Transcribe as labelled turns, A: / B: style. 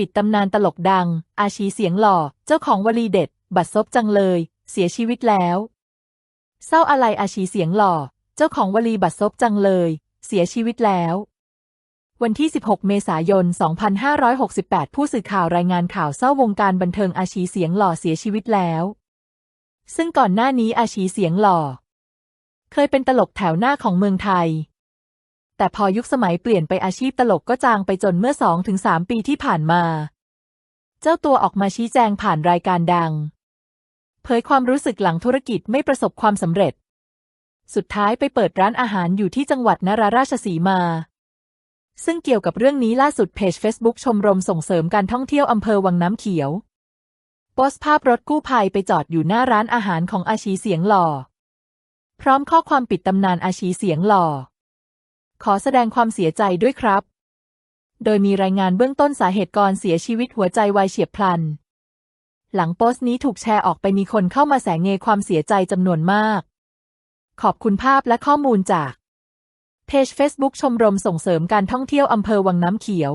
A: ปิดตำนานตลกดัง อาชีเสียงหล่อ เจ้าของวลีเด็ด บัดซบจังเลย เสียชีวิตแล้ว เศร้าอะไรอาชีเสียงหล่อ เจ้าของวลีบัดซบจังเลย เสียชีวิตแล้ว วันที่ 16 เมษายน 2568 ผู้สื่อข่าวรายงานข่าวเศร้าวงการบันเทิงอาชีเสียงหล่อเสียชีวิตแล้ว ซึ่งก่อนหน้านี้อาชีเสียงหล่อ เคยเป็นตลกแถวหน้าของเมืองไทย แต่พอยุคสมัยเปลี่ยนไปอาชีพตลกก็จางไปจนเมื่อ2-3ปีที่ผ่านมา เจ้าตัวออกมาชี้แจงผ่านรายการดัง เผยความรู้สึกหลังธุรกิจไม่ประสบความสำเร็จ สุดท้ายไปเปิดร้านอาหารอยู่ที่จังหวัดนราราชสีมา ซึ่งเกี่ยวกับเรื่องนี้ล่าสุดเพจ Facebook ชมรมส่งเสริมการท่องเที่ยวอำเภอวังน้ำเขียวโพสต์ภาพรถกู้ภัยไปจอดอยู่หน้าร้านอาหารของอาชีเสียงหล่อ พร้อมข้อความปิดตำนานอาชีเสียงหล่อ ขอแสดงความเสียใจด้วยครับ โดยมีรายงานเบื้องต้นสาเหตุก่อนเสียชีวิตหัวใจวายเฉียบพลัน หลังโพสต์นี้ถูกแชร์ออกไปมีคนเข้ามาแสงเงความเสียใจจำนวนมาก ขอบคุณภาพและข้อมูลจากเพจ Facebook ชมรมส่งเสริมการท่องเที่ยวอำเภอวังน้ำเขียว